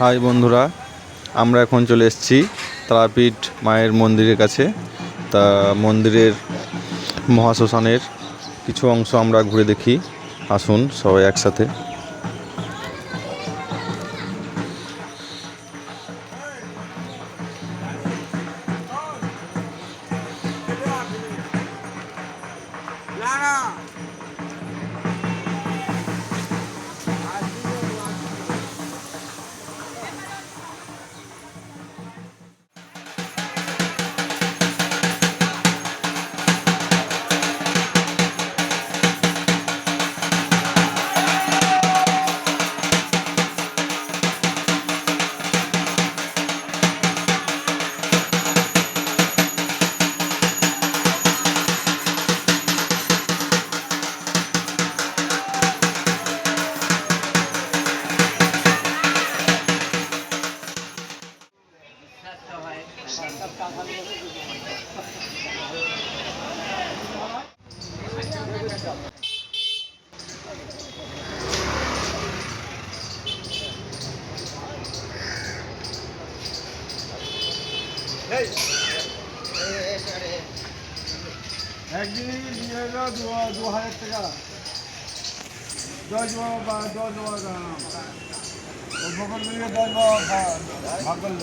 High বন্ধুরা, আমরা এখন চলে এসেছি তারাপীঠ মায়ের মন্দিরের কাছে। তা মন্দিরের মহাশ্মশানের কিছু অংশ আমরা ঘুরে দেখি। আসুন সবাই একসাথে। একদিনে নিয়ে এলো দু হাজার টাকা। দশ বা দশ ভাগ করল।